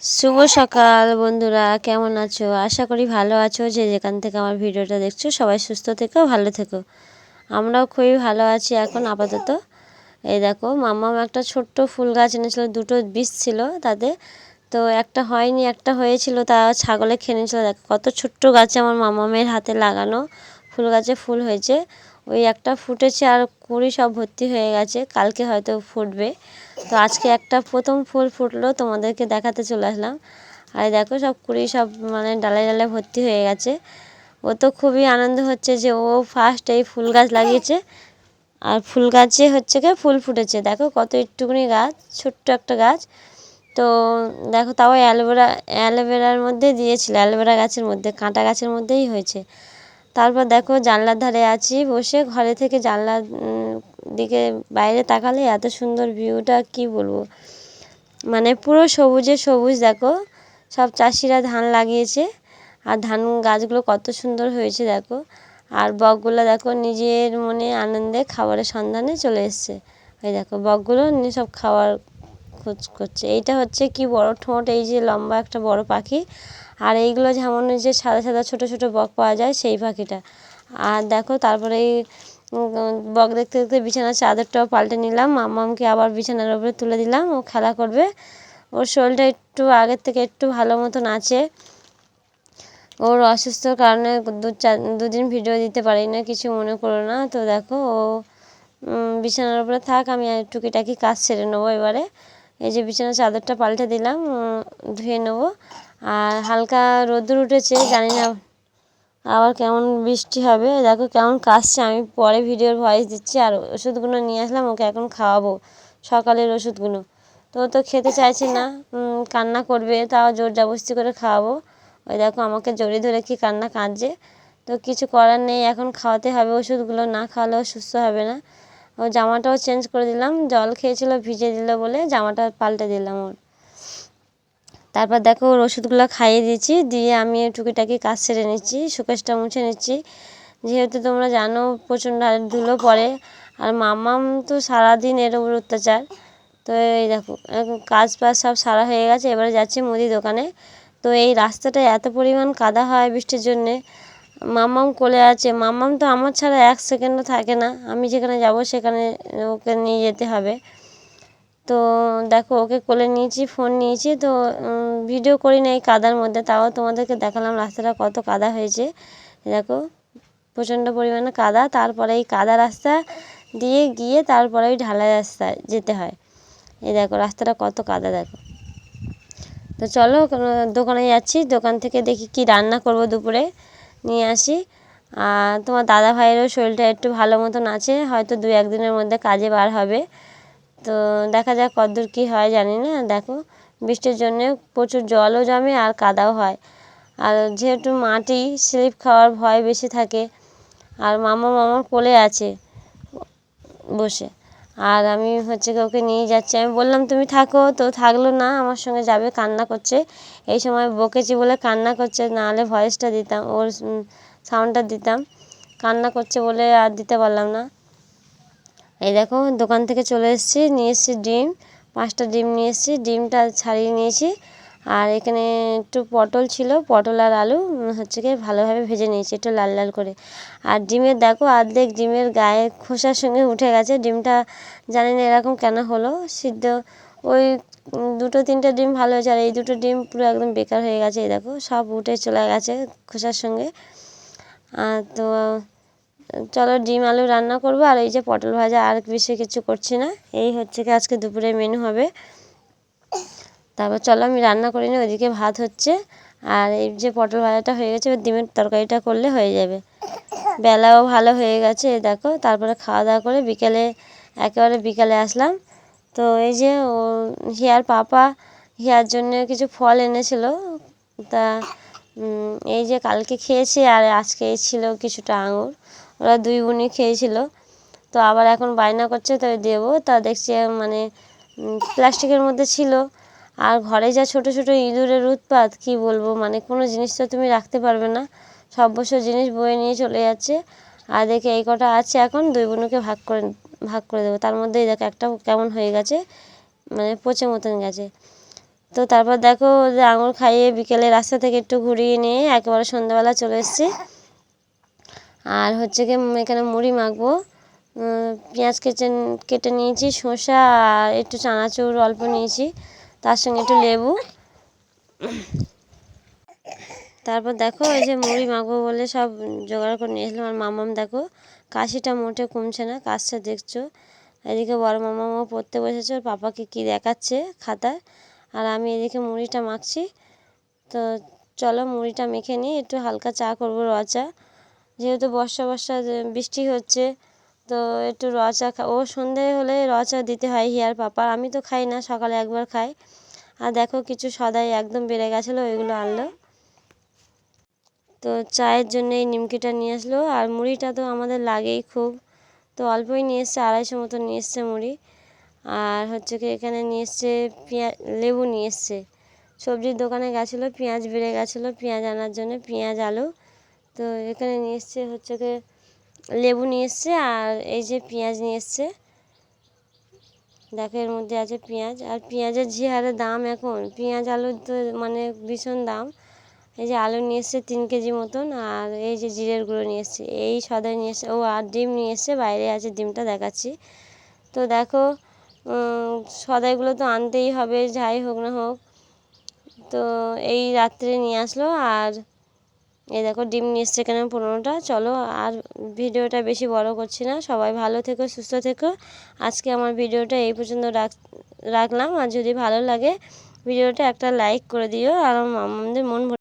শুভ সকাল, বন্ধুরা। কেমন আছো? আশা করি ভালো আছো যে যেখান থেকে আমার ভিডিওটা দেখছ, সবাই সুস্থ থেকো, ভালো থেকো। আমরাও খুবই ভালো আছি এখন, আপাতত। এই দেখো মাম্মাম একটা ছোট্ট ফুল গাছ এনেছিল, দুটো বীজ ছিল তাতে তো একটা হয়নি, একটা হয়েছিল, তা ছাগলে খেয়ে নিয়েছিল। দেখো, কত ছোট্ট গাছে আমার মামামের হাতে লাগানো ফুল গাছে ফুল হয়েছে। ওই একটা ফুটেছে আর কুড়ি সব ভর্তি হয়ে গেছে, কালকে হয়তো ফুটবে। তো আজকে একটা প্রথম ফুল ফুটলো, তোমাদেরকে দেখাতে চলে আসলাম। আর দেখো সব কুড়ি সব মানে ডালে ডালে ভর্তি হয়ে গেছে। ও তো খুবই আনন্দ হচ্ছে যে ও ফার্স্ট এই ফুল গাছ লাগিয়েছে। আর ফুল গাছে হচ্ছে কি ফুল ফুটেছে। দেখো কত একটুকুনি গাছ, ছোট্ট একটা গাছ। তো দেখো তাও অ্যালোভেরা, অ্যালোভেরার মধ্যে দিয়েছিল, অ্যালোভেরা গাছের মধ্যে, কাঁটা গাছের মধ্যেই হয়েছে। তারপর দেখো জানলার ধারে আছি, বসে ঘরে থেকে জানলার দিকে বাইরে তাকালে এত সুন্দর ভিউটা, কি বলব? মানে পুরো সবুজে সবুজ দেখো, সব চাষিরা ধান লাগিয়েছে, আর ধান গাছগুলো কত সুন্দর হয়েছে দেখো, আর বকগুলো দেখো নিজের মনে আনন্দে খাবারের সন্ধানে চলে এসছে। ওই দেখো বকগুলো, সব খাবার খোঁজ করছে। এইটা হচ্ছে কি বড় ঠোঁট, এই যে লম্বা একটা বড় পাখি। আর এইগুলো যেমন যে সাদা সাদা ছোট ছোট বক পাওয়া যায়, সেই পাখিটা। আর দেখো, তারপরে এই বক দেখতে দেখতে বিছানার চাদরটাও পাল্টে নিলাম। মামামকে আবার বিছানার উপরে তুলে দিলাম। ও খেলা করবে। ওর শরীরটা একটু আগের থেকে একটু ভালো মতন আছে। ওর অসুস্থর কারণে দু চার দুদিন ভিডিও দিতে পারি না কিছু মনে করো না। তো দেখো, ও বিছানার উপরে থাক, আমি টুকিটাকি কাজ সেরে নেব এবারে। এই যে বিছানার চাদরটা পাল্টে দিলাম ধুয়ে নেব। আর হালকা রোদ্দুর উঠেছে, জানি না আবার কেমন বৃষ্টি হবে। দেখো কেমন কাশছে, আমি পরে ভিডিওর ভয়েস দিচ্ছি, আর ওষুধগুলো নিয়ে আসলাম, ওকে এখন খাওয়াবো, সকালের ওষুধগুলো। তো তো খেতে চাইছে না কান্না করবে, তাও জোর জাবস্তি করে খাওয়াবো। ওই দেখো আমাকে জড়িয়ে ধরে কি কান্না কাঁদছে। তো কিছু করার নেই, এখন খাওয়াতে হবে ওষুধগুলো, না খাওয়ালেও সুস্থ হবে না। ও জামাটাও চেঞ্জ করে দিলাম, জল খেয়েছিল ভিজে দিল বলে জামাটা পাল্টে দিলাম ওর। তারপর দেখো ওর ওষুধগুলো খাইয়ে দিয়েছি, দিয়ে আমি টুকিটাকি কাজ সেরে নিচ্ছি সুকেশটা মুছে নিচ্ছি। যেহেতু তোমরা জানো প্রচণ্ড ধুলো পড়ে, আর মামাম তো সারাদিন এর উপর অত্যাচার। তো এই দেখো কাজ বাজ সব সারা হয়ে গেছে, এবারে যাচ্ছি মুদি দোকানে। তো এই রাস্তাটা এত পরিমাণ কাদা হয় বৃষ্টির জন্যে মাম্মাম কোলে আছে। মাম্মাম তো আমার ছাড়া এক সেকেন্ডও থাকে না। আমি যেখানে যাব সেখানে ওকে নিয়ে যেতে হবে। তো দেখো, ওকে কোলে নিয়েছি, ফোন নিয়েছি। তো ভিডিও করি না এই কাদার মধ্যে। তাও তোমাদেরকে দেখালাম রাস্তাটা কত কাদা হয়েছে। দেখো, প্রচণ্ড পরিমাণে কাদা। তারপরে এই কাদা রাস্তা দিয়ে গিয়ে তারপরে ওই ঢালাই রাস্তায় যেতে হয়। এই দেখো, রাস্তাটা কত কাদা, দেখো। তো চলো দোকানে যাচ্ছি। দোকান থেকে দেখি কি রান্না করব দুপুরে। নিয়ে আসি। আর তোমার দাদা ভাইয়েরও শরীরটা একটু ভালো মতন আছে, হয়তো দু একদিনের মধ্যে কাজে বার হবে। তো দেখা যাক কদ্দূর কী হয়, জানি না, দেখো। বৃষ্টির জন্য প্রচুর জলও জমে আর কাদাও হয়। আর যেহেতু মাটি, স্লিপ খাওয়ার ভয় বেশি থাকে, আর মামা মামার কোলে আছে বসে। আর আমি হচ্ছে ওকে নিয়ে যাচ্ছি। আমি বললাম, তুমি থাকো। তো থাকল না, আমার সঙ্গে যাবে, কান্না করছে। এই সময় বকেছি বলে কান্না করছে নাহলে ভয়েসটা দিতাম, ওর সাউন্ডটা দিতাম। কান্না করছে বলে আর দিতে পারলাম না। এই দেখো, দোকান থেকে চলে এসেছি, নিয়ে এসেছি ডিম, পাঁচটা ডিম নিয়ে এসেছি, ডিমটা ছাড়িয়ে নিয়েছি। আর এখানে একটু পটল ছিল, পটল আর আলু হচ্ছে কি ভালোভাবে ভেজে নিয়েছি, একটু লাল লাল করে। আর ডিমের, দেখো, অর্ধেক ডিমের গায়ে খোসার সঙ্গে উঠে গেছে। ডিমটা জানি না এরকম কেন হলো, সিদ্ধ ওই দুটো তিনটে ডিম ভালো হয়েছে, আর এই দুটো ডিম পুরো একদম বেকার হয়ে গেছে, এই দেখো, সব উঠে চলে গেছে খোসার সঙ্গে। আর তো, চলো ডিম আলু রান্না করব, আর এই যে পটল ভাজা আর বেশি কিছু করছি না, এই হচ্ছে কি আজকে দুপুরে মেনু হবে। তারপর চলো আমি রান্না করি নি ওইদিকে ভাত হচ্ছে। আর এই যে পটল ভাজাটা হয়ে গেছে, এবার ডিমের তরকারিটা করলে হয়ে যাবে। বেলাও ভালো হয়ে গেছে দেখো। তারপরে খাওয়া দাওয়া করে বিকেলে, একেবারে বিকালে আসলাম। তো এই যে ও, হিয়ার পাপা, হিয়ার জন্য কিছু ফল এনেছিল। তা এই যে কালকে খেয়েছি, আর আজকে ছিল কিছুটা আঙুর। ওরা দুই বোনই খেয়েছিল। তো আবার এখন বায়না করছে, তো দেবো। তা দেখছি মানে প্লাস্টিকের মধ্যে ছিল। আর ঘরে যা ছোট ছোট ইঁদুরের উৎপাত, কি বলব? মানে কোনো জিনিস তো তুমি রাখতে পারবে না। সব বছর জিনিস বয়ে নিয়ে চলে যাচ্ছে। আর দেখে এই কটা আছে এখন, দুই বোনকে ভাগ করে ভাগ করে দেবো। তার মধ্যেই দেখো একটা কেমন হয়ে গেছে মানে পচে মতন গেছে। তো তারপর দেখো যে আঙুর খাইয়ে বিকেলে রাস্তা থেকে একটু ঘুরিয়ে নিয়ে একেবারে সন্ধ্যাবেলা চলে এসেছি। আর হচ্ছে কি এখানে মুড়ি মাখবো। পেঁয়াজ কেটে কেটে নিয়েছি, শসা আর একটু চানাচুর অল্প নিয়েছি। তার সঙ্গে একটু লেবু। তারপর দেখো, ওই যে মুড়ি মাখবো বলে সব জোগাড় করে নিয়েছিলাম আর মামাম দেখো, কাশিটা মোটে কমছে না কাজটা দেখছ? এদিকে বড় মামাও পড়তে বসেছে, ওর পাপাকে কি দেখাচ্ছে খাতায়। আর আমি এদিকে মুড়িটা মাখছি। তো চলো মুড়িটা মেখে নিই, একটু হালকা চা করব র চা যেহেতু বর্ষা বর্ষা, বৃষ্টি হচ্ছে তো একটু র চা খা, ও সন্ধে হলে র চা দিতে হয় হিয়ার পাপা। আমি তো খাই না, সকালে একবার খাই। আর দেখো কিছু সদাই একদম বেড়ে গেছিল, ওইগুলো আনলো। তো চায়ের জন্য এই নিমকিটা নিয়ে আসলো। আর মুড়িটা তো আমাদের লাগেই খুব। তো অল্পই নিয়ে এসছে, আড়াইশো মতো নিয়ে এসছে মুড়ি। আর হচ্ছে কি এখানে নিয়ে এসছে পেঁয়াজ লেবু নিয়ে এসছে। সবজির দোকানে গেছিল, পেঁয়াজ বেড়ে গেছিল, পেঁয়াজ আনার জন্য পেঁয়াজ, আলু। তো এখানে নিয়ে এসছে হচ্ছে কি লেবু নিয়ে এসছে আর এই যে পেঁয়াজ নিয়ে এসছে দেখো এর মধ্যে আছে পেঁয়াজ। আর পেঁয়াজের যে হারে দাম এখন, পেঁয়াজ আলুর তো মানে ভীষণ দাম। এই যে আলু নিয়ে এসছে তিন কেজি মতন আর এই যে জিরের গুঁড়ো নিয়ে এসছে এই সদাই নিয়ে এসছে ও আর ডিম নিয়ে এসছে বাইরে আছে ডিমটা দেখাচ্ছি। তো দেখো সদাইগুলো তো আনতেই হবে, যাই হোক না হোক। তো এই রাত্রে নিয়ে আসলো আর এই দেখো ডিম নিয়ে কেন পনেরোটা। চলো আর ভিডিওটা বেশি বড় করছি না। সবাই ভালো থেকো, সুস্থ থেকো। আজকে আমার ভিডিওটা এই পর্যন্ত রাখ, রাখলাম। আর যদি ভালো লাগে ভিডিওটা একটা লাইক করে দিও। আর আমাদের মন